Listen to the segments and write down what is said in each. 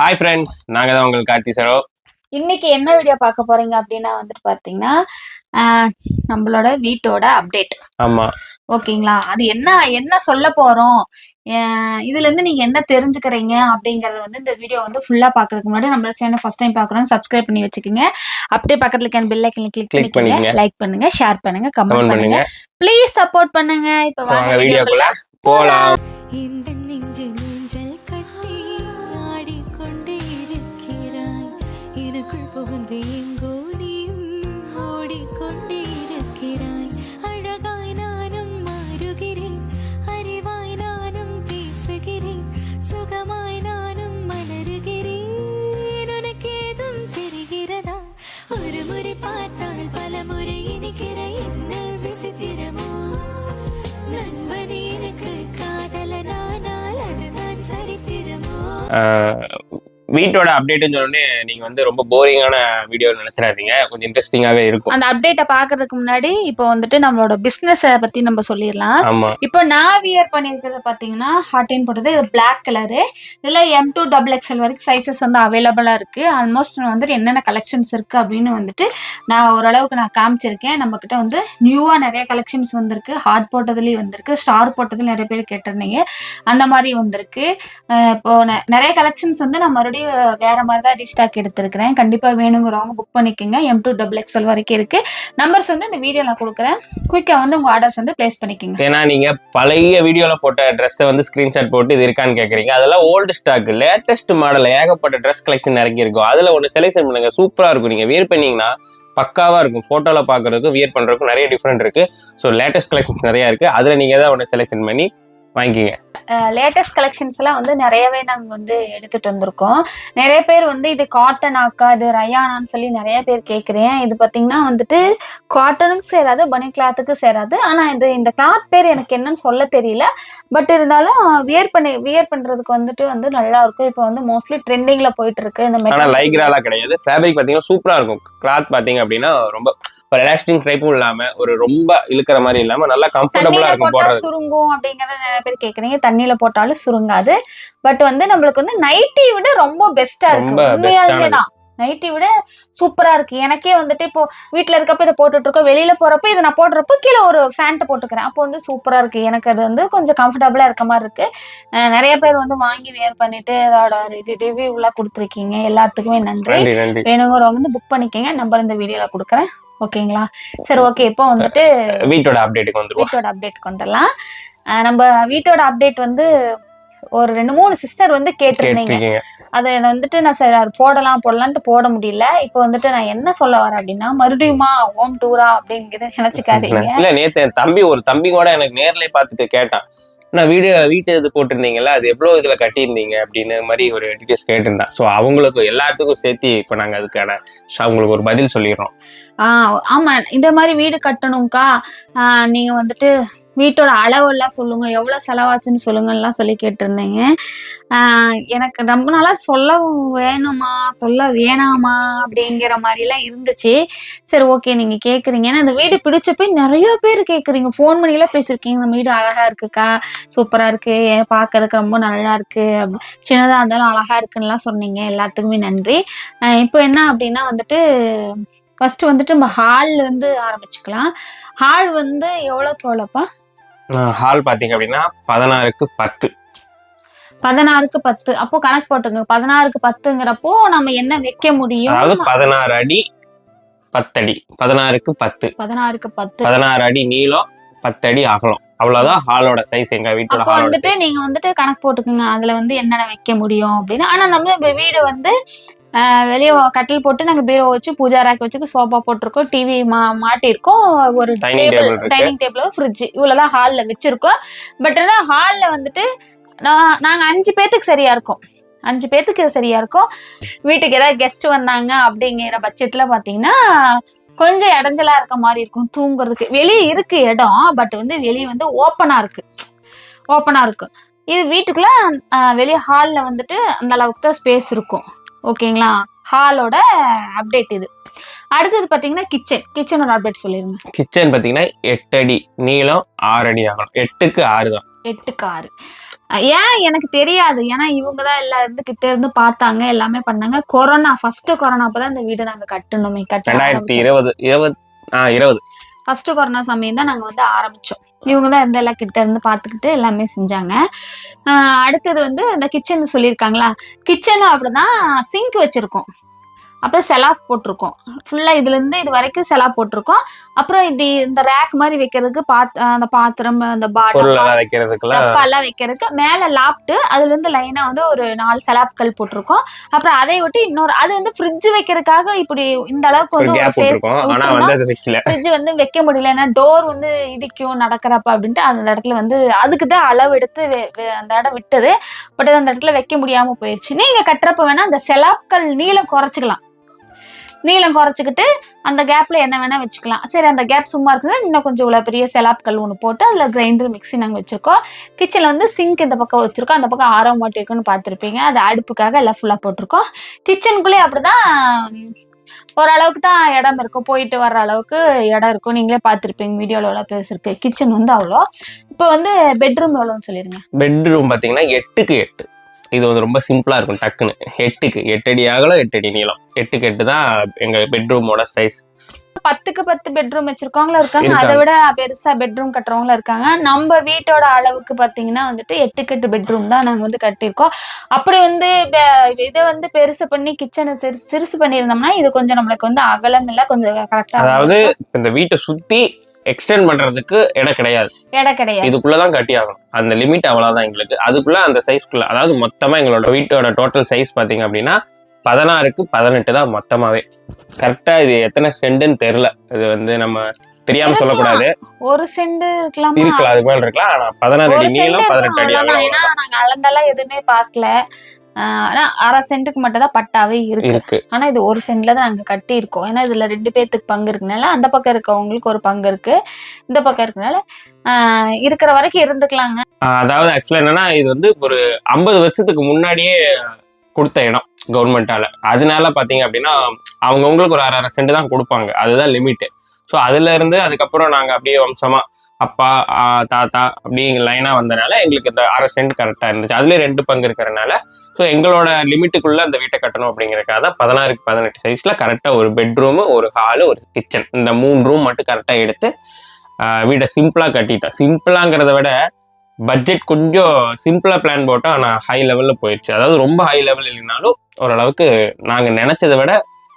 Hi friends நாங்கள் தான் உங்கள் கார்த்தி சரோ. இன்னைக்கு என்ன வீடியோ பார்க்க போறீங்க அப்படின்னா வந்துட்டு பாத்தீங்கன்னா நம்மளோட வீட்டோட அப்டேட் ஆமாம் ஓகேங்களா? அது என்ன என்ன சொல்ல போறோம்? இதுல இருந்து நீங்க என்ன தெரிஞ்சுக்கிறீங்க அப்படிங்கறத வந்து இந்த வீடியோ வந்து ஃபுல்லா பாக்குறதுக்கு முன்னாடி நம்மளோட சேனல் ஃபர்ஸ்ட் டைம் பாக்குறோம் சப்ஸ்கிரைப் பண்ணி வச்சுக்கோங்க. அப்படியே பக்கத்துல இருக்க பெல் ஐக்கன் கிளிக் Click பண்ணிக்கோங்க. லைக் பண்ணுங்க ஷேர் பண்ணுங்க கமெண்ட் பண்ணுங்க. ப்ளீஸ் சப்போர்ட் பண்ணுங்க. இப்ப வாங்க வீடியோக்குள்ள. வீடியோக்குள்ள ஓடிக்கொண்டே இருக்கிறாய் அழகாய் நானும் மாறுகிறேன் அறிவாய் நானும் பேசுகிறேன் சுகமாய் நானும் மலருகிறேன் உனக்கு ஏதும் தெரிகிறதா ஒரு முறை பார்த்தால் பல முறை இனிக்கிற என்ன விசித்திரமோ நண்பனே எனக்கு காதலனானால் அதுதான் சரித்திரமோ வீட்டோட அப்டேட்னு சொன்னோடனே நீங்கள் வந்து ரொம்ப போரிங்கான வீடியோ நினச்சிடாதீங்க. கொஞ்சம் இன்ட்ரெஸ்டிங்காகவே இருக்கும். அந்த அப்டேட்டை பாக்குறதுக்கு முன்னாடி இப்போ வந்துட்டு நம்மளோட பிசினஸ் பத்தி நம்ம சொல்லிடலாம். இப்போ நான் வியர் பண்ணியிருக்கிறது பார்த்தீங்கன்னா ஹாட்டின் போட்டது இது பிளாக் கலரு இதில் எம் டூ டபுள் எக்ஸ்எல் வரைக்கும் சைஸஸ் வந்து அவைலபிளாக இருக்குது ஆல்மோஸ்ட் வந்துட்டு என்னென்ன கலெக்ஷன்ஸ் இருக்குது அப்படின்னு வந்துட்டு நான் ஓரளவுக்கு நான் காமிச்சிருக்கேன். நம்மக்கிட்ட வந்து நியூவாக நிறைய கலெக்ஷன்ஸ் வந்திருக்கு. ஹார்ட் போட்டதுலேயும் வந்திருக்கு. ஸ்டார் போட்டதுல நிறைய பேர் கேட்டிருந்தீங்க. அந்த மாதிரி வந்திருக்கு. இப்போ நிறைய கலெக்ஷன்ஸ் வந்து நான் மறுபடியும் வேற மாதிரி தான் ரீஸ்டாக் எடுத்திருக்கிறேன். கண்டிப்பாக வேணுங்கிறவங்க புக் பண்ணிக்கோங்க. எம் டூ டபுள் எக்ஸ்எல் வரைக்கும் இருக்குது நம்பர்ஸ் வந்து இந்த வீடியோ நான் கொடுக்குறேன். குயிக்காக வந்து உங்கள் ஆர்டர்ஸ் வந்து ப்ளேஸ் பண்ணிக்கோங்க. ஏன்னா நீங்கள் பழைய வீடியோவில் போட்ட ட்ரெஸ்ஸை வந்து ஸ்க்ரீன்ஷாட் போட்டு இது இருக்கான்னு கேட்குறீங்க அதெல்லாம் ஓல்டு ஸ்டாக் லேட்டஸ்ட் மாடல் ஏகப்பட்ட ட்ரெஸ் கலெக்ஷன் இறங்கியிருக்கும். அதில் ஒன்று செலெக்ஷன் பண்ணுங்க. சூப்பராக இருக்கும். நீங்கள் வியர் பண்ணீங்கன்னா பக்காவாக இருக்கும். ஃபோட்டோவில் பார்க்குறதுக்கும் வியர் பண்ணுறதுக்கும் நிறைய டிஃப்ரெண்ட் இருக்குது ஸோ லேட்டஸ்ட் கலெக்ஷன்ஸ் நிறையா இருக்குது அதில் நீங்கள் தான் ஒன்று செலெக்ஷன் பண்ணி வாங்கிக்கிங்க லேட்டஸ்ட் கலெக்ஷன்ஸ் எல்லாம் வந்து நிறையவே நாங்கள் வந்து எடுத்துட்டு வந்திருக்கோம். நிறைய பேர் வந்து இது காட்டன் ஆக்கா இது ரயானான்னு சொல்லி நிறைய பேர் கேட்குறேன் இது பார்த்தீங்கன்னா வந்துட்டு காட்டனுக்கு சேராது பனி கிளாத்துக்கு சேராது. ஆனால் இது இந்த கிளாத் பேர் எனக்கு என்னன்னு சொல்ல தெரியல. பட் இருந்தாலும் வியர் பண்ணி வியர் பண்ணுறதுக்கு வந்துட்டு வந்து நல்லா இருக்கும் இப்போ வந்து மோஸ்ட்லி ட்ரெண்டிங்கில் போயிட்டு இருக்கு இந்த மெட்டீரியல் லைக்ராலாம் கிடையாது. ஃபேப்ரிக் பார்த்தீங்கன்னா சூப்பராக இருக்கும். கிளாத் பார்த்தீங்க அப்படின்னா ரொம்ப எலாஸ்டிக் டைப்பும் இல்லாமல் ஒரு ரொம்ப இழுக்கிற மாதிரி இல்லாமல் நல்லா கம்ஃபர்டபுளாக தண்ணியில இருக்கும் போடுறது. சுருங்கும் அப்படிங்கறத நிறைய பேர் கேக்குறீங்க. தண்ணியில போட்டாலும் சுருங்காது. பட் வந்து நம்மளுக்கு வந்து நைட்டி விட ரொம்ப பெஸ்டா இருக்கு. உண்மையாலுமே. தான். நைட்டி விட சூப்பரா இருக்கு. எனக்கே வந்துட்டு இப்போ வீட்ல இருக்கப்ப இதை போட்டுட்டு இருக்கோம். வெளியில போறப்ப இதை நான் போடுறப்ப கீழே ஒரு ஃபேண்ட் போட்டுக்கிறேன். அப்போ வந்து சூப்பரா இருக்கு. எனக்கு அது வந்து கொஞ்சம் கம்ஃபர்டபுளா இருக்க மாதிரி இருக்கு. நிறைய பேர் வந்து வாங்கி வேர் பண்ணிட்டு அதோட ரிவ்யூ எல்லாம் கொடுத்துருக்கீங்க. எல்லாத்துக்குமே நன்றி. வேணுங்கிறவங்க வந்து புக் பண்ணிக்கங்க. நம்பர் இந்த வீடியோல கொடுக்குறேன். ஓகேங்களா? சரி ஓகே இப்போ வந்துட்டு வீட்டோட அப்டேட்டுக்கு வந்துருவோம் வீட்டோட அப்டேட்க்கு வந்துடலாம். நம்ம வீட்டோட அப்டேட் வந்து ஒரு ரெண்டு மூணு சிஸ்டர் வந்து கேட்டிருந்தீங்க. அதை வந்துட்டு நான் சரி அது போடலாம் போடலான்ட்டு போட முடியல. இப்போ வந்துட்டு நான் என்ன சொல்ல வரேன் அப்படின்னா மறுபடியுமா ஹோம் டூரா அப்படிங்கிறத நினைச்சுக்காதீங்க. இல்ல நேத்து தம்பி ஒரு தம்பி கூட எனக்கு நேர்ல பார்த்துட்டு கேட்டான். நான் வீடு வீட்டு இது போட்டிருந்தீங்கல்ல அது எவ்வளவு இதுல கட்டியிருந்தீங்க அப்படின்னு மாதிரி ஒரு டீட்டெயில்ஸ் கேட்டிருந்தேன். ஸோ அவங்களுக்கு எல்லாத்துக்கும் சேர்த்து இப்போ நாங்க அதுக்கான அவங்களுக்கு ஒரு பதில் சொல்லிடுறோம். ஆஹ் ஆமா. இந்த மாதிரி வீடு கட்டணும்க்கா. ஆஹ் நீங்க வந்துட்டு வீட்டோட அளவெல்லாம் சொல்லுங்க எவ்வளவு செலவாச்சுன்னு சொல்லுங்கலாம் சொல்லி கேட்டிருந்தீங்க. எனக்கு ரொம்ப நாளா சொல்ல வேணுமா சொல்ல வேணாமா அப்படிங்கிற மாதிரி எல்லாம் இருந்துச்சு. சரி ஓகே நீங்க கேக்குறீங்க. ஏன்னா இந்த வீடு பிடிச்ச போய் நிறைய பேர் கேக்குறீங்க. ஃபோன் பண்ணிலாம் பேசிருக்கீங்க இந்த வீடு அழகா இருக்குக்கா சூப்பரா இருக்கு. பார்க்கறதுக்கு ரொம்ப நல்லா இருக்கு. அப்படி- சின்னதா இருந்தாலும் அழகா இருக்குன்னுலாம் சொன்னீங்க. எல்லாத்துக்குமே நன்றி. இப்போ என்ன அப்படின்னா வந்துட்டு ஃபர்ஸ்ட் வந்துட்டு நம்ம ஹால்ல இருந்து ஆரம்பிச்சுக்கலாம். ஹால் வந்து எவ்வளோக்கு எவ்வளோப்பா? ஹால் பாத்தீங்க அப்படின்னா பதினாறுக்கு பத்து. பதினாறுக்கு பத்து. அப்போ கணக்கு போட்டுங்க பதினாறுக்கு பத்துங்கிறப்போ நம்ம என்ன வைக்க அதாவது முடியும் பதினாறு அடி பத்தடி. பதினாறுக்கு பத்து. பதினாறுக்கு பத்து. பதினாறு அடி நீளம் பத்தடி அகலம். அவ்வளவுதான் ஹாலோட சைஸ் எங்க வீட்டோட அப்போ ஹாலோட வந்துட்டு நீங்க வந்துட்டு கணக்கு போட்டுக்கோங்க. அதுல வந்து என்னென்ன வைக்க முடியும் அப்படின்னு. ஆனா நம்ம வீடு வந்து வெளியே கட்டில் போட்டு நாங்க பீரோ வச்சு பூஜா ரேக் வச்சு சோஃபா போட்டிருக்கோம். டிவி மா மாட்டியிருக்கோம். ஒரு டேபிள். டைனிங் டேபிள் ஃப்ரிட்ஜ் இவ்வளவுதான் ஹால்ல வச்சிருக்கோம். பட் ஆனா ஹால்ல வந்துட்டு நான் நாங்க அஞ்சு பேத்துக்கு சரியா இருக்கும். அஞ்சு பேத்துக்கு சரியா இருக்கும். வீட்டுக்கு ஏதாவது கெஸ்ட் வந்தாங்க அப்படிங்கிற பட்சத்துல பாத்தீங்கன்னா கொஞ்சம் இடைஞ்சலா இருக்க மாதிரி இருக்கும். தூங்குறதுக்கு. வெளியே இருக்கு இடம் பட் வந்து வெளியே வந்து ஓப்பனா இருக்கு. ஓப்பனா இருக்கும் இது வீட்டுக்குள்ள வெளியே ஹால்ல வந்துட்டு அந்த அளவுக்கு தான் ஸ்பேஸ் இருக்கும். ஓகேங்களா? ஹாலோட அப்டேட் இது. அடுத்தது பாத்தீங்கன்னா கிச்சன் கிச்சனோட அப்டேட் சொல்லிருங்க. கிச்சன் பாத்தீங்கன்னா எட்டு அடி நீளம் ஆறு அடி அகலம் எட்டுக்கு ஆறு தான். எட்டுக்கு ஆறு. ஏன் எனக்கு தெரியாது. ஏன்னா இவங்க தான் எல்லாம் இருந்து கிட்ட இருந்து பார்த்தாங்க எல்லாமே பண்ணாங்க. கொரோனா ஃபர்ஸ்ட் கொரோனா அப்பதான் இந்த வீடு நாங்க கட்டணுமே கட்ட ரெண்டாயிரத்தி இருபது இருபது ஆ இருபது. ஃபர்ஸ்ட் கொரோனா சமயம் தான் நாங்க வந்து ஆரம்பிச்சோம். இவங்க தான் இருந்து எல்லாம் கிட்ட இருந்து பார்த்துக்கிட்டு எல்லாமே செஞ்சாங்க. அடுத்தது வந்து அந்த கிச்சன் சொல்லியிருக்காங்களா? கிச்சன் அப்படிதான் சிங்க் வச்சிருக்கோம். அப்புறம் செலாஃப் போட்டிருக்கோம். ஃபுல்லா இதுல இருந்து இது வரைக்கும் செலாஃப் போட்டிருக்கோம். அப்புறம் இப்படி இந்த ரேக் மாதிரி வைக்கிறதுக்கு பாத் அந்த பாத்திரம் அந்த பொருள் எல்லாம் பாட்டில் வைக்கிறதுக்குலாம் டப்பாலாம் வைக்கிறதுக்கு மேல லாப்ட்டு அதுல இருந்து லைனா வந்து ஒரு நாலு சலாப்கள் போட்டிருக்கோம். அப்புறம் அதை விட்டு இன்னொரு அது வந்து ஃப்ரிட்ஜ் வைக்கிறதுக்காக இப்படி இந்த அளவுக்கு வந்து ஃப்ரிட்ஜ் வந்து வைக்க முடியல. ஏன்னா டோர் வந்து இடிக்கும் நடக்கிறப்ப அப்படின்ட்டு அந்த இடத்துல வந்து அதுக்கு தான் அளவு எடுத்து அந்த இடம் விட்டது. பட் அந்த இடத்துல வைக்க முடியாம போயிடுச்சு நீங்க கட்டுறப்ப வேணா அந்த செலாப்கள் நீளம் குறைச்சிக்கலாம். நீளம் குறைச்சிக்கிட்டு அந்த கேப்பில் என்ன வேணால் வச்சுக்கலாம். சரி அந்த கேப் சும்மா இருக்குது இன்னும் கொஞ்சம் இவ்வளோ பெரிய செலாப்கள் ஒன்று போட்டு அதில் கிரைண்டர் மிக்ஸி நாங்கள் வச்சுருக்கோம். கிச்சனில் வந்து சிங்க் இந்த பக்கம் வச்சுருக்கோம். அந்த பக்கம் ஆரம் மாட்டி இருக்குன்னு பார்த்துருப்பீங்க. அது அடுப்புக்காக எல்லாம் ஃபுல்லாக போட்டிருக்கோம். கிச்சனுக்குள்ளே அப்படிதான் ஓரளவுக்கு தான் இடம் இருக்கும். போயிட்டு வர்ற அளவுக்கு இடம் இருக்கும். நீங்களே பார்த்துருப்பீங்க. வீடியோவில் எவ்வளோ பெருசு இருக்கு. கிச்சன் வந்து அவ்வளோ. இப்போ வந்து பெட்ரூம் எவ்வளோன்னு சொல்லிடுங்க பெட்ரூம் பார்த்தீங்கன்னா எட்டுக்கு எட்டு. இது வந்து ரொம்ப சிம்பிளா இருக்கும் டக்குன்னு. எட்டுக்கு எட்டு அடி அகலம் எட்டு அடி நீளம். எட்டுக்கு எட்டு தான் எங்க பெட்ரூமோட சைஸ் பத்துக்கு பத்து பெட்ரூம் வச்சிருக்கவங்களும் இருக்காங்க. அதை. விட பெருசா பெட்ரூம் கட்டுறவங்களும் இருக்காங்க. நம்ம வீட்டோட அளவுக்கு பாத்தீங்கன்னா வந்துட்டு எட்டுக்கு எட்டு பெட்ரூம் தான் நாங்க வந்து கட்டியிருக்கோம். அப்படி வந்து இதை வந்து பெருசு பண்ணி கிச்சனை சிறுசு சிறுசு பண்ணியிருந்தோம்னா இது கொஞ்சம் நம்மளுக்கு வந்து அகலம் இல்ல கொஞ்சம் கரெக்டா அதாவது இந்த வீட்டை சுத்தி எக்ஸ்டெண்ட் பண்றதுக்கு இடம் கிடையாது. இடம் கிடையாது. இதுக்குள்ளதான் கட்டி ஆகணும் அந்த லிமிட் அவ்வளவுதான் எங்களுக்கு. அதுக்குள்ள அந்த சைஸ்க்குள்ள அதாவது மொத்தமா எங்களோட வீட்டோட டோட்டல் சைஸ் பாத்தீங்க அப்படின்னா பதினாறுக்கு பதினெட்டு தான் மொத்தமாவே. கரெக்டா இது எத்தனை சென்ட்னு தெரியல. இது வந்து நம்ம தெரியாம சொல்லக்கூடாது. ஒரு சென்ட் இருக்கலாமா? இருக்கலாம் அது மேல இருக்கலாம். ஆனா பதினாறு அடி நீளம் பதினெட்டு அடி அளந்தெல்லாம் எதுவுமே பார்க்கல. ஆஹ் ஆனா அரை சென்ட்டுக்கு மட்டும் தான் பட்டாவே இருக்கு. ஆனா இது ஒரு சென்ட்ல தான் நாங்க கட்டி இருக்கோம் ஏன்னா இதுல ரெண்டு பேத்துக்கு பங்கு இருக்கனால அந்த பக்கம் இருக்கவங்களுக்கு ஒரு பங்கு இருக்கு. இந்த பக்கம் இருக்கனால இருக்கிற வரைக்கும் இருந்துக்கலாங்க. அதாவது ஆக்சுவலா என்னன்னா இது வந்து ஒரு ஐம்பது வருஷத்துக்கு முன்னாடியே கொடுத்த இடம் கவர்மெண்டால அதனால பாத்தீங்க அப்படின்னா அவங்கவுங்களுக்கு ஒரு அரை அரை சென்ட் தான் கொடுப்பாங்க. அதுதான் லிமிட் ஸோ அதுல இருந்து அதுக்கப்புறம் நாங்க அப்படியே வம்சமா அப்பா தாத்தா அப்படிங்கிற லைனாக வந்தனால எங்களுக்கு இந்த அரை சென்ட் கரெக்டாக இருந்துச்சு. அதுலேயே ரெண்டு பங்கு இருக்கிறனால ஸோ எங்களோட லிமிட்டுக்குள்ளே அந்த வீட்டை கட்டணும் அப்படிங்கிறக்காக தான் பதினாறுக்கு பதினெட்டு சைஸில் கரெக்டாக ஒரு பெட்ரூமு ஒரு ஹாலு ஒரு கிச்சன் இந்த மூணு ரூம் மட்டும் கரெக்டாக எடுத்து வீடை சிம்பிளாக கட்டிட்டோம். சிம்பிளாங்கிறத விட பட்ஜெட் கொஞ்சம் சிம்பிளாக பிளான் போட்டோம். ஆனால் ஹை லெவலில் போயிடுச்சு. அதாவது ரொம்ப ஹை லெவல் இல்லைனாலும் ஓரளவுக்கு நாங்கள் நினச்சதை விட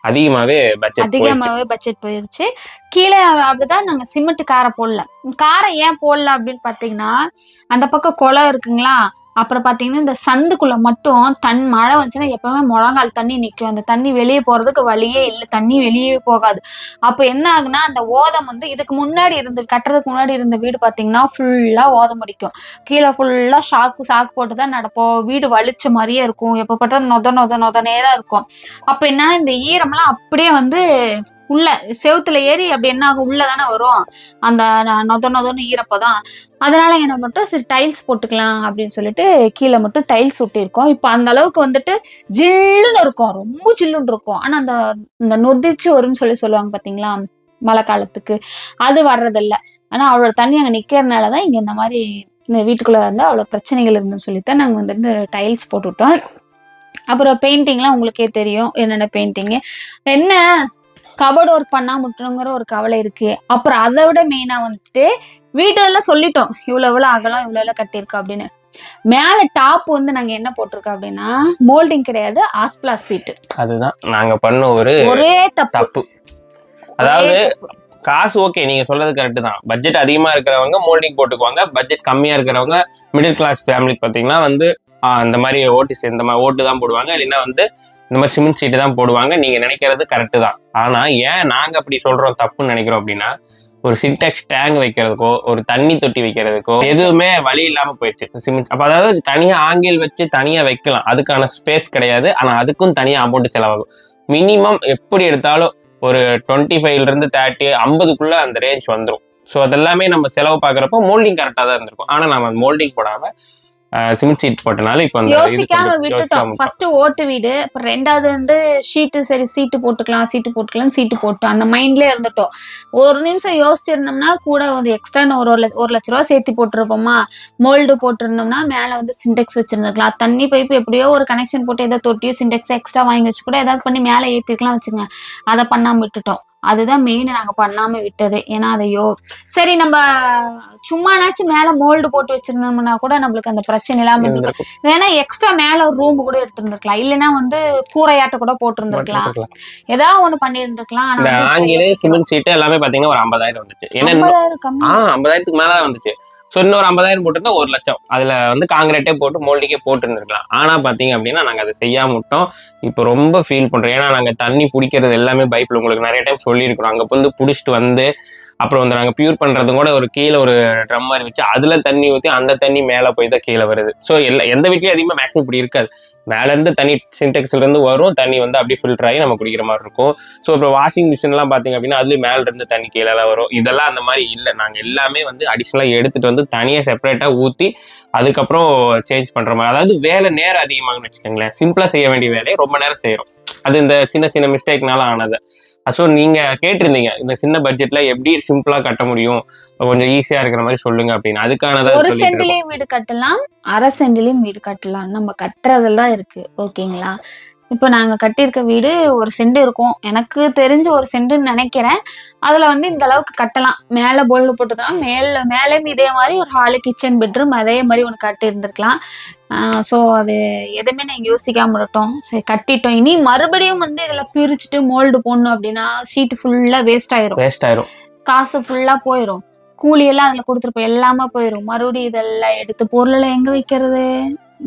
அதிகமாவே பட்ஜெட் அதிகமாவே பட்ஜெட் போயிருச்சு. கீழே அப்படிதான் நாங்க சிமெண்ட் காரை போடல. காரை ஏன் போடல அப்படின்னு பாத்தீங்கன்னா அந்த பக்கம் குளம் இருக்குங்களா? அப்புறம் பார்த்தீங்கன்னா இந்த சந்துக்குள்ள மட்டும் தன் மழை வந்துச்சுன்னா எப்பவுமே முழங்கால் தண்ணி நிற்கும் அந்த தண்ணி வெளியே போறதுக்கு வழியே இல்லை. தண்ணி வெளியே போகாது. அப்போ என்ன ஆகுனா அந்த ஓதம் வந்து இதுக்கு முன்னாடி இருந்து கட்டுறதுக்கு முன்னாடி இருந்த வீடு பார்த்தீங்கன்னா ஃபுல்லாக ஓதம் அடிக்கும். கீழே ஃபுல்லாக ஷாக்கு சாக்கு போட்டு தான் நடப்போம். வீடு வலிச்ச மாதிரியே இருக்கும். எப்போ பார்த்தாலும் நொத நொத நொதனே தான் இருக்கும். அப்போ என்னன்னா இந்த ஈரம்லாம் அப்படியே வந்து உள்ள செவுத்துல ஏறி அப்படி என்ன ஆகும்? உள்ள தானே வரும். அந்த நொத நொதன்னு ஈரப்பதம் அதனால என்ன மட்டும் சரி டைல்ஸ் போட்டுக்கலாம் அப்படின்னு சொல்லிட்டு கீழே மட்டும் டைல்ஸ் ஒட்டியிருக்கோம். இப்போ அந்த அளவுக்கு வந்துட்டு ஜில்லுன்னு இருக்கும். ரொம்ப ஜில்லுன்னு இருக்கும். ஆனா அந்த இந்த நொதிச்சு வரும்னு சொல்லி சொல்லுவாங்க பாத்தீங்களா மழை காலத்துக்கு. அது வர்றதில்ல. ஆனா அவ்வளோ தண்ணி அங்கே நிக்கிறதுனாலதான் இங்க இந்த மாதிரி இந்த வீட்டுக்குள்ள வந்து அவ்வளோ பிரச்சனைகள் இருந்துன்னு சொல்லித்தான் நாங்கள் வந்து டைல்ஸ் போட்டுவிட்டோம். அப்புறம் பெயிண்டிங்லாம் உங்களுக்கே தெரியும். என்னென்ன பெயிண்டிங்கு என்ன? கபோர்டு ஒர்க் பண்ணா முட்டுங்கிற ஒரு கவலை இருக்கு. அப்புறம் அதை விட மெயினா வந்துட்டு வீட்டெல்லாம் சொல்லிட்டோம். இவ்வளவு இவ்வளவு அகலம் இவ்வளவு எல்லாம் கட்டியிருக்கோம் அப்படின்னு. மேல டாப் வந்து நாங்க என்ன போட்டிருக்கோம் அப்படின்னா மோல்டிங் கிடையாது ஆஸ்பிளாஸ் சீட் அதுதான். நாங்க பண்ண ஒரு ஒரே தப்பு. அதாவது. காசு ஓகே நீங்க சொல்றது கரெக்ட் தான். பட்ஜெட் அதிகமா இருக்கிறவங்க மோல்டிங் போட்டுக்குவாங்க. பட்ஜெட் கம்மியா இருக்கிறவங்க மிடில் கிளாஸ் ஃபேமிலிக்கு பாத்தீங்கன்னா வந்து இந்த மாதிரி ஓட்டு இந்த மாதிரி ஓட்டு தான் போடுவாங்க. இல்லைன்னா வந்து இந்த மாதிரி சிமெண்ட் சீட்டு தான் போடுவாங்க. நீங்க நினைக்கிறது கரெக்டு தான். ஆனா ஏன் நாங்க அப்படி சொல்றோம் தப்புன்னு நினைக்கிறோம் அப்படின்னா ஒரு சின்டாக்ஸ் டேங்க் வைக்கிறதுக்கோ ஒரு தண்ணி தொட்டி வைக்கிறதுக்கோ எதுவுமே வழி இல்லாம போயிடுச்சு. சிமெண்ட் அப்போ அதாவது தனியா ஆங்கில் வச்சு தனியா வைக்கலாம். அதுக்கான ஸ்பேஸ் கிடையாது. ஆனா அதுக்கும் தனியா அமௌண்ட் செலவாகும். மினிமம் எப்படி எடுத்தாலும் ஒரு டுவெண்ட்டி ஃபைவ்ல இருந்து தேர்ட்டி ஐம்பதுக்குள்ள அந்த ரேஞ்ச் வந்துடும் ஸோ அதெல்லாமே நம்ம செலவு பார்க்குறப்போ மோல்டிங் கரெக்டாக தான் இருந்திருக்கும். ஆனால் நம்ம மோல்டிங் போடாமல் சிமெண்ட் சீட் போட்டனால இப்போ அந்த யோசிக்காம விட்டுட்டோம். ஃபர்ஸ்ட் ஓட்டு வீடு அப்புறம் ரெண்டாவது வந்து ஷீட்டு சரி சீட்டு போட்டுக்கலாம் சீட்டு போட்டுக்கலாம் சீட்டு போட்டோம். அந்த மைண்ட்லயே இருந்துட்டோம். ஒரு நிமிஷம் யோசிச்சிருந்தோம்னா கூட வந்து எக்ஸ்ட்ரா ஒரு ஒரு லட்ச- ரூபா சேர்த்து போட்டிருப்போமா? மோல்டு போட்டிருந்தோம்னா மேல வந்து சிண்டெக்ஸ் வச்சிருந்துருக்கலாம். தண்ணி பைப் எப்படியோ ஒரு கனெக்ஷன் போட்டு ஏதோ தொட்டியோ சிண்டெக்ஸ் எக்ஸ்ட்ரா வாங்கி வச்சு கூட ஏதாவது பண்ணி மேலே ஏத்திருக்கலாம் வச்சுங்க அதை பண்ணாம விட்டுட்டோம். அதுதான் மெயின் நாங்க பண்ணாம விட்டது ஏன்னா அதை யோ சரி நம்ம சும்மானாச்சும் மேல மோல்டு போட்டு வச்சிருந்தோம்னா கூட நம்மளுக்கு அந்த பிரச்சனை இல்லாம இருந்திருக்கும். வேணா எக்ஸ்ட்ரா மேல ஒரு ரூம் கூட எடுத்திருந்திருக்கலாம் இல்லைன்னா வந்து கூரையாட்ட கூட போட்டிருந்திருக்கலாம். ஏதாவது ஒண்ணு பண்ணியிருந்திருக்கலாம் ஆனா ஆங்கில. சிமெண்ட் சீட்டு எல்லாமே பாத்தீங்கன்னா ஒரு ஐம்பதாயிரம் வந்துச்சு ஏன்னா ஐம்பதாயிரத்துக்கு மேலதான் வந்துச்சு ஸோ இன்னொரு ஐம்பதாயிரம் போட்டிருந்தா ஒரு லட்சம். அதுல வந்து காங்கிரீட்டே போட்டு மோல்டிக்கே போட்டுருந்துருக்கலாம். ஆனா பாத்தீங்க அப்படின்னா நாங்க அதை செய்யாம விட்டோம். இப்போ ரொம்ப ஃபீல் பண்றோம். ஏன்னா நாங்க தண்ணி பிடிக்கிறது எல்லாமே பைப்ல உங்களுக்கு நிறைய டைம் சொல்லியிருக்கிறோம். அங்க வந்து பிடிச்சிட்டு வந்து அப்புறம் வந்து நாங்கள் பியூர் பண்றது கூட ஒரு கீழே ஒரு ட்ரம் மாதிரி வச்சு அதுல தண்ணி ஊற்றி அந்த தண்ணி மேலே போய் தான் கீழே வருது. ஸோ எல்லா எந்த வீட்லேயும் அதிகமாக மேக்ஸிமம் இப்படி இருக்காது. மேலேருந்து தண்ணி சின்டெக்ஸ்லேருந்து வரும் தண்ணி வந்து அப்படியே ஃபில்டர் ஆகி நம்ம குடிக்கிற மாதிரி இருக்கும். ஸோ அப்புறம் வாஷிங் மிஷின்லாம் பார்த்தீங்க அப்படின்னா அதுலேயும் மேலேருந்து தண்ணி கீழே வரும். இதெல்லாம் அந்த மாதிரி இல்லை. நாங்கள் எல்லாமே வந்து அடிஷ்னலாக எடுத்துட்டு வந்து தனியாக செப்பரேட்டாக ஊற்றி அதுக்கப்புறம் சேஞ்ச் பண்ணுற மாதிரி. அதாவது வேலை நேரம் அதிகமாகனு வச்சுக்கோங்களேன். சிம்பிளாக செய்ய வேண்டிய வேலையை ரொம்ப நேரம் செய்கிறோம் அது இந்த சின்ன சின்ன மிஸ்டேக்னால ஆனது. ஸோ நீங்கள் கேட்டிருந்தீங்க இந்த சின்ன பட்ஜெட்டில் எப்படி சிம்பிளாக கட்ட முடியும்? கொஞ்சம் ஈஸியாக இருக்கிற மாதிரி சொல்லுங்க அப்படின்னு. அதுக்கானதான் ஒரு. சென்ட்லயும் வீடு கட்டலாம் அரை சென்ட்லயும் வீடு கட்டலாம். நம்ம கட்டுறதுல தான் இருக்கு ஓகேங்களா இப்போ நாங்க கட்டியிருக்க வீடு ஒரு சென்ட் இருக்கும். எனக்கு தெரிஞ்ச ஒரு சென்ட்னு நினைக்கிறேன். அதுல வந்து இந்த அளவுக்கு கட்டலாம். மேல போல்டு போட்டுக்கலாம். மேல மேலேயும் இதே மாதிரி ஒரு ஹாலு கிச்சன் பெட்ரூம் அதே மாதிரி ஒன்று கட்டி இருந்திருக்கலாம். ஸோ அது எதுவுமே நான் யோசிக்காம விட்டோம் சரி கட்டிட்டோம். இனி மறுபடியும் வந்து இதுல பிரிச்சுட்டு மோல்டு போடணும் அப்படின்னா ஷீட் ஃபுல்லா வேஸ்ட் ஆயிரும். வேஸ்ட் ஆயிரும். காசு ஃபுல்லா போயிடும் கூலி எல்லாம் அதுல கொடுத்துருப்போம். எல்லாமே போயிடும் மறுபடியும் இதெல்லாம் எடுத்து பொருளை எங்க வைக்கிறது?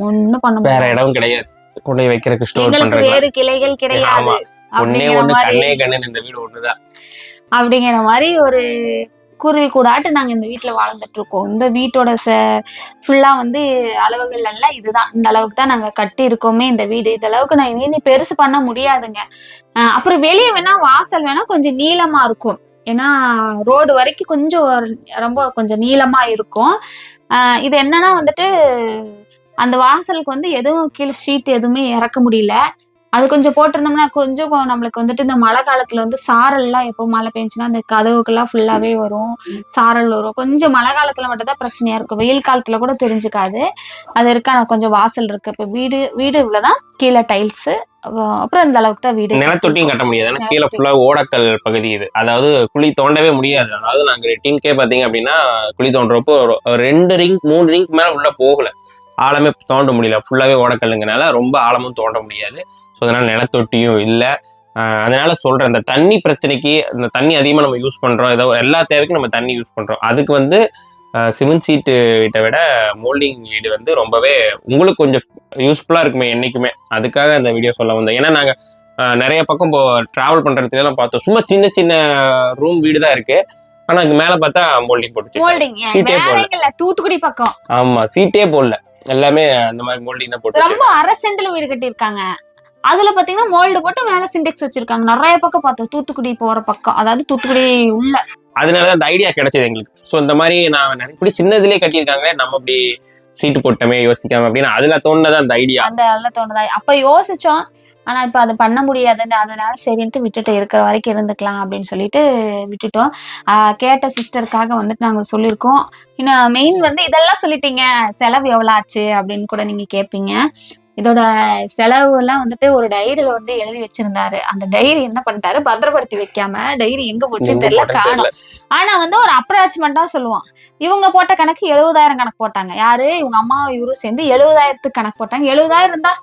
ஒண்ணும் பண்ண வேற இடம் கிடையாது. கொண்டு வைக்கிறதுக்கு ஸ்டோர் பண்றது வேறு கிளைகள் கிடையாது. ஒன்னே ஒண்ணு கண்ணே கண்ணு இந்த வீடு ஒண்ணுதான் அப்படிங்கிற மாதிரி ஒரு குருவி கூடாட்டு நாங்க இந்த வீட்டுல வாழ்ந்துட்டு இருக்கோம். இந்த வீட்டோட ஃபுல்லா வந்து அளவுகள் எல்லாம் இதுதான். இந்த அளவுக்கு தான் நாங்க கட்டி இருக்கோமே இந்த வீடு. இந்த அளவுக்கு நான் இனி பெருசு பண்ண முடியாதுங்க. அப்புறம் வெளியே வேணா வாசல் வேணா கொஞ்சம் நீளமா இருக்கும். ஏன்னா ரோடு வரைக்கும் கொஞ்சம் ரொம்ப கொஞ்சம் நீளமா இருக்கும். இது என்னன்னா வந்துட்டு அந்த வாசலுக்கு வந்து எதுவும் கீழே ஷீட் எதுவுமே இறக்க முடியல. அது கொஞ்சம் போட்டிருந்தோம்னா கொஞ்சம் நம்மளுக்கு வந்துட்டு இந்த மழை காலத்துல வந்து சாரல்லாம் எப்போ மழை பெஞ்சுன்னா அந்த கதவுக்கெல்லாம் ஃபுல்லாவே வரும். சாரல் வரும். கொஞ்சம் மழை காலத்துல மட்டும் தான் பிரச்சனையா இருக்கும். வெயில் காலத்துல கூட தெரிஞ்சுக்காது. அது இருக்கு. ஆனா கொஞ்சம் வாசல் இருக்கு. இப்ப வீடு வீடு இவ்வளவுதான். கீழே டைல்ஸ் அப்புறம் இந்த அளவுக்கு தான் வீடு. நிலத்தொட்டியும் கட்ட முடியாது. ஏன்னா கீழே. ஃபுல்லா ஓடக்கல் பகுதி இது. அதாவது குழி தோண்டவே முடியாது. அதாவது நாங்க டீம்கே பாத்தீங்க அப்படின்னா குழி தோண்டுறப்போ ரெண்டு ரிங் மூணு ரிங்க் மேல உள்ள போகல. ஆழமே தோண்ட முடியல. ஃபுல்லாவே ஓடக்கல்லுங்கனால ரொம்ப ஆழமும் தோண்ட முடியாது. ஸோ அதனால நிலத்தொட்டியும் இல்லை. அதனால சொல்றேன் இந்த தண்ணி பிரச்சனைக்கு இந்த தண்ணி அதிகமாக நம்ம யூஸ் பண்றோம் ஏதோ எல்லா தேவைக்கும் நம்ம தண்ணி யூஸ் பண்றோம். அதுக்கு வந்து சிமெண்ட் சீட்டு வீட்டை விட மோல்டிங் வீடு வந்து ரொம்பவே உங்களுக்கு கொஞ்சம் யூஸ்ஃபுல்லா இருக்குமே என்னைக்குமே. அதுக்காக இந்த வீடியோ சொல்ல வந்தேன். ஏன்னா நாங்க அஹ், நிறைய பக்கம் இப்போ டிராவல் பண்றதுல எல்லாம் பார்த்தோம். சும்மா சின்ன சின்ன ரூம் வீடு தான் இருக்கு. ஆனா இங்க மேல பார்த்தா மோல்டிங் போட்டு சீட்டே போடல. தூத்துக்குடி பக்கம். ஆமா சீட்டே போடல. எல்லாமே அந்த மாதிரி மோல்டிங் தான் போட்டு ரொம்ப அரை சென்ட்ல வீடு கட்டியிருக்காங்க. அதுல பாத்தீங்கன்னா மோல்டு போட்டு மேல சிண்டெக்ஸ் வச்சிருக்காங்க. நிறைய பக்கம் பார்த்தோம். தூத்துக்குடி போற பக்கம். அதாவது தூத்துக்குடி உள்ள. அதனாலதான் அந்த ஐடியா கிடைச்சது எங்களுக்கு. ஸோ இந்த மாதிரி நான் இப்படி சின்னதுலயே கட்டியிருக்காங்களே நம்ம அப்படி சீட்டு போட்டோமே யோசிக்காம அப்படின்னு அதுல தோணுனது அந்த ஐடியா அந்த நல்ல தோணுதா? அப்ப யோசிச்சோம் ஆனா இப்ப அது பண்ண முடியாதுன்னு அதனால சரின்ட்டு விட்டுட்டு இருக்கிற வரைக்கும் இருந்துக்கலாம் அப்படின்னு சொல்லிட்டு விட்டுட்டோம். கேட்ட சிஸ்டருக்காக வந்துட்டு நாங்க சொல்லியிருக்கோம். இன்னும் மெயின் வந்து இதெல்லாம் சொல்லிட்டீங்க. செலவு எவ்வளவு ஆச்சு அப்படின்னு கூட நீங்க கேட்பீங்க இதோட செலவு எல்லாம் வந்துட்டு ஒரு டைரியில வந்து எழுதி வச்சிருந்தாரு. அந்த டைரி என்ன பண்ணிட்டாரு? பத்திரப்படுத்தி வைக்காம டைரி எங்க போச்சுன்னு தெரியல காணும். ஆனா வந்து ஒரு அப்ராச்மெண்டா சொல்லுவான். இவங்க போட்ட கணக்கு எழுபதாயிரம் கணக்கு போட்டாங்க. யாரு? இவங்க அம்மா இவரும் சேர்ந்து எழுபதாயிரத்துக்கு கணக்கு போட்டாங்க. எழுபதாயிரம் இருந்தா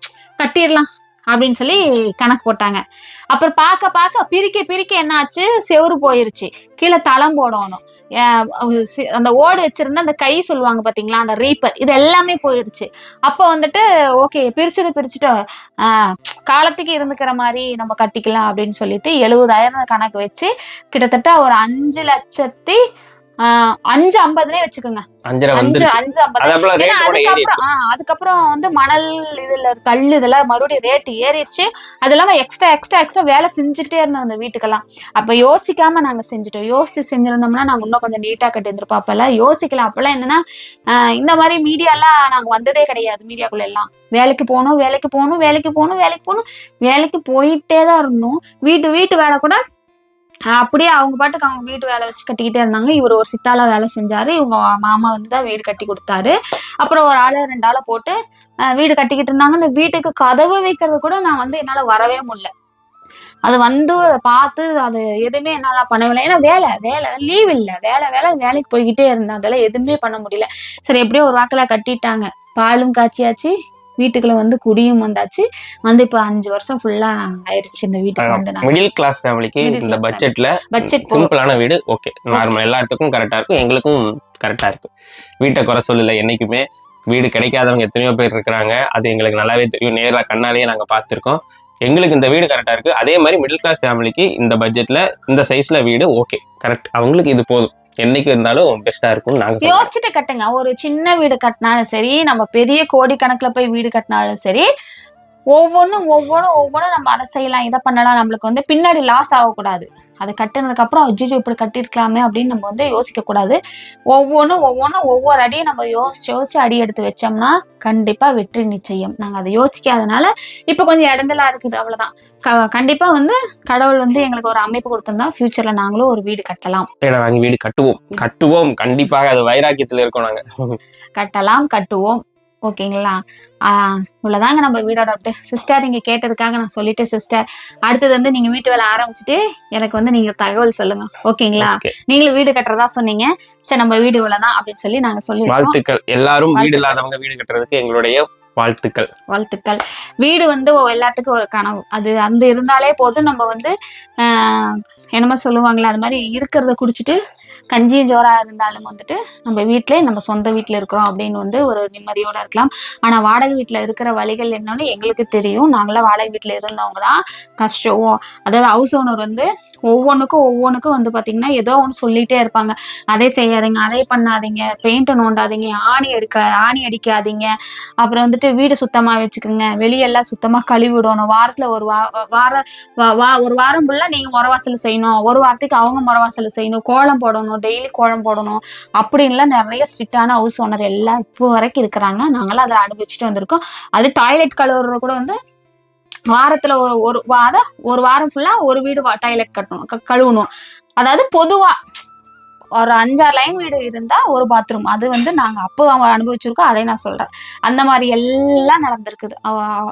கட்டிடலாம். அப்படின்னு சொல்லி கணக்கு போட்டாங்க. அப்புறம் பார்க்க பார்க்க பிரிக்க பிரிக்க என்னாச்சு? செவரு போயிருச்சு. கீழே தளம் போடணும். அந்த ஓடு வச்சிருந்த அந்த கை சொல்லுவாங்க பாத்தீங்களா? அந்த ரீப்பர். இது எல்லாமே போயிருச்சு. அப்போ வந்துட்டு ஓகே பிரிச்சது பிரிச்சுட்டோம் ஆஹ் காலத்துக்கு இருந்துக்கிற மாதிரி நம்ம கட்டிக்கலாம் அப்படின்னு சொல்லிட்டு எழுபதாயிரம் கணக்கு வச்சு கிட்டத்தட்ட ஒரு அஞ்சு லட்சத்தி அஞ்சு ஐம்பதுனே வச்சுக்கோங்க. அஞ்சு அஞ்சு ஐம்பது. அதுக்கப்புறம் அதுக்கப்புறம் வந்து மணல் இதுல கல் இதெல்லாம் மறுபடியும் ரேட் ஏறிடுச்சு. அது இல்லாம எக்ஸ்ட்ரா எக்ஸ்ட்ரா எக்ஸ்ட்ரா வேலை செஞ்சுக்கிட்டே இருந்தோம் அந்த வீட்டுக்கெல்லாம். அப்ப யோசிக்காம நாங்க செஞ்சுட்டோம். யோசிச்சு செஞ்சிருந்தோம்னா நாங்க இன்னும் கொஞ்சம் நீட்டா கட்டி இருந்திருப்போம் அப்பெல்லாம் யோசிக்கலாம். அப்பெல்லாம் என்னன்னா ஆஹ் இந்த மாதிரி மீடியாலாம் நாங்க வந்ததே கிடையாது மீடியாக்குள்ள எல்லாம். வேலைக்கு போகணும் வேலைக்கு போகணும் வேலைக்கு போகணும் வேலைக்கு போகணும். வேலைக்கு போயிட்டே தான் இருந்தோம். வீட்டு வீட்டு வேலை கூட அப்படியே அவங்க பாட்டுக்கு அவங்க வீட்டு வேலை வச்சு கட்டிக்கிட்டே இருந்தாங்க. இவர் ஒரு சித்தால வேலை செஞ்சாரு. இவங்க மாமா வந்து தான் வீடு கட்டி கொடுத்தாரு. அப்புறம் ஒரு ஆளு ரெண்டு ஆளை போட்டு வீடு கட்டிக்கிட்டு இருந்தாங்க. இந்த வீட்டுக்கு கதவு வைக்கிறது கூட நான் வந்து என்னால வரவே முடியல. அது வந்து அதை பார்த்து அது எதுவுமே என்னால பண்ணவில்லை ஏன்னா வேலை வேலை லீவ் இல்லை. வேலை வேலை வேலைக்கு போய்கிட்டே இருந்தேன் அதெல்லாம் எதுவுமே பண்ண முடியல. சரி எப்படியோ ஒரு வாக்கில் கட்டிட்டாங்க. பாலும் காய்ச்சியாச்சு. வீட்டுக்குள்ள வந்து குடியும் வந்தாச்சு. வந்து இப்போ அஞ்சு வருஷம் ஃபுல்லா ஆயிடுச்சு இந்த வீட்டுக்கு வந்து மிடில் கிளாஸ் ஃபேமிலிக்கு இந்த பட்ஜெட்ல பட்ஜெட் சிம்பிளான வீடு ஓகே நார்மல் எல்லாத்துக்கும் கரெக்டா இருக்கும் எங்களுக்கும் கரெக்டா இருக்கு. வீட்டை குறை சொல்லல என்னைக்குமே. வீடு கிடைக்காதவங்க எத்தனையோ பேர் இருக்கிறாங்க. அது எங்களுக்கு நல்லாவே தெரியும். நேர்ல கண்ணாலேயே நாங்க பார்த்திருக்கோம். எங்களுக்கு இந்த வீடு கரெக்டா இருக்கு. அதே மாதிரி மிடில் கிளாஸ் ஃபேமிலிக்கு இந்த பட்ஜெட்ல இந்த சைஸ்ல வீடு ஓகே கரெக்ட் அவங்களுக்கு இது போதும். என்னைக்கு இருந்தாலும் பெஸ்டா இருக்கும் நாங்க யோசிச்சுட்டு கட்டுங்க. ஒரு சின்ன வீடு கட்டினாலும் சரி நம்ம பெரிய கோடி கணக்குல போய் வீடு கட்டினாலும் சரி ஒவ்வொன்றும் ஒவ்வொன்றும் ஒவ்வொன்றும் நம்ம அதை செய்யலாம் இதை பண்ணலாம். நம்மளுக்கு வந்து பின்னாடி லாஸ் ஆகக்கூடாது. அதை கட்டுனதுக்கு அப்புறம் அஜிஜோ இப்படி கட்டியிருக்கலாமே அப்படின்னு நம்ம வந்து யோசிக்க கூடாது ஒவ்வொன்றும் ஒவ்வொன்றும் ஒவ்வொரு அடியும் நம்ம யோசிச்சு யோசிச்சு அடி எடுத்து வச்சோம்னா கண்டிப்பா வெற்றி நிச்சயம். நாங்க அதை யோசிக்காதனால இப்ப கொஞ்சம் இடஞ்சலா இருக்குது அவ்வளவுதான். க- கண்டிப்பா வந்து கடவுள் வந்து எங்களுக்கு ஒரு அமைப்பு கொடுத்திருந்தா ஃபியூச்சர்ல நாங்களும் ஒரு வீடு கட்டலாம். வீடு கட்டுவோம். கட்டுவோம். கண்டிப்பாக அது வைராக்கியத்துல இருக்கோம் நாங்க. கட்டலாம் கட்டுவோம். ஓகேங்களா? ஆஹ் இவ்வளவுதாங்க நம்ம வீடோட அப்டேட் சிஸ்டர் நீங்க கேட்டதுக்காக நான் சொல்லிட்டேன் சிஸ்டர் அடுத்தது வந்து நீங்க வீட்டு வேலை ஆரம்பிச்சுட்டு எனக்கு வந்து நீங்க தகவல் சொல்லுங்க. ஓகேங்களா. நீங்களும் வீடு கட்டுறதா சொன்னீங்க. சரி நம்ம வீடு இவ்வளவுதான் அப்படின்னு சொல்லி நாங்க சொல்லிருக்கோம் வாழ்த்துக்கள். எல்லாரும் வீடு. இல்லாதவங்க வீடு கட்டுறதுக்கு எங்களுடைய வாழ்த்துக்கள். வாழ்த்துக்கள். வீடு வந்து எல்லாத்துக்கும் ஒரு கனவு. அது அந்த இருந்தாலே போதும். நம்ம வந்து ஆஹ் என்னமோ சொல்லுவாங்களே அது மாதிரி இருக்கிறத குடிச்சிட்டு கஞ்சி ஜோரா இருந்தாலும் வந்துட்டு நம்ம வீட்டிலே நம்ம சொந்த வீட்டில் இருக்கிறோம் அப்படின்னு வந்து ஒரு நிம்மதியோட இருக்கலாம். ஆனா வாடகை வீட்டில் இருக்கிற வழிகள் என்னன்னு எங்களுக்கு தெரியும். நாங்களாம் வாடகை வீட்டில் இருந்தவங்க தான் கஷ்டம் அதாவது ஹவுஸ் ஓனர் வந்து ஒவ்வொன்றுக்கும் ஒவ்வொன்றுக்கும் வந்து பாத்தீங்கன்னா ஏதோ ஒன்று சொல்லிட்டே இருப்பாங்க. அதை செய்யாதீங்க அதே பண்ணாதீங்க. பெயிண்ட்டை நோண்டாதீங்க. ஆணி எடுக்க ஆணி அடிக்காதீங்க. அப்புறம் வந்துட்டு வீடு சுத்தமா வச்சுக்கோங்க. வெளியெல்லாம் சுத்தமா கழுவி விடணும் வாரத்துல ஒரு வா வார வா- ஒரு வாரம் ஃபுல்லா நீங்க முறவாசல் செய்யணும். ஒரு வாரத்துக்கு அவங்க முறவாசல் செய்யணும். கோலம் போடணும். டெய்லி கோலம் போடணும். அப்படின்லாம் நிறைய ஸ்ட்ரிக்டான ஹவுஸ் ஓனர் எல்லாம் இப்போ வரைக்கும் இருக்கிறாங்க. நாங்களாம் அதில் அனுபவிச்சுட்டு வந்திருக்கோம். அது டாய்லெட் கழுவுறது கூட வந்து வாரத்துல ஒரு ஒரு வாரம் ஒரு வாரம் ஃபுல்லா ஒரு வீடு டாய்லெட் கட்டணும். கழுவணும். அதாவது பொதுவா ஒரு அஞ்சாறு லைன் வீடு இருந்தால் ஒரு பாத்ரூம் அது வந்து நாங்கள் அப்போ அவங்க அனுபவிச்சிருக்கோம் அதை நான் சொல்கிறேன் அந்த மாதிரி எல்லாம் நடந்திருக்குது.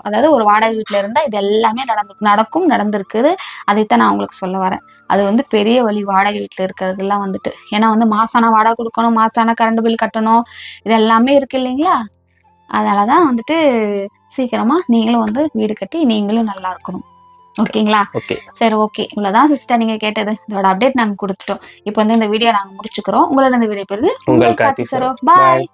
அதாவது ஒரு வாடகை வீட்டில் இருந்தால் இது எல்லாமே நடந்து நடக்கும் நடந்திருக்குது. அதைத்தான் நான் உங்களுக்கு சொல்ல வரேன். அது வந்து பெரிய வழி வாடகை வீட்டில் இருக்கிறதுலாம் வந்துட்டு. ஏன்னா வந்து மாசான வாடகை கொடுக்கணும் மாசான கரண்ட் பில் கட்டணும் இது எல்லாமே இருக்கு இல்லைங்களா? அதனாலதான் வந்துட்டு சீக்கிரமாக நீங்களும் வந்து வீடு கட்டி நீங்களும் நல்லா இருக்கணும். ஓகேங்களா? ஓகே. சரி ஓகே. இவ்வளவுதான் சிஸ்டர் நீங்க கேட்டது. இதோட அப்டேட் நாங்க கொடுத்துட்டோம். இப்போ வந்து இந்த வீடியோ நாங்க முடிச்சுக்கிறோம். உங்களோட இந்த வீடியோ பெறுது உங்கள் கார்த்தி சரோ. சரோ. பாய்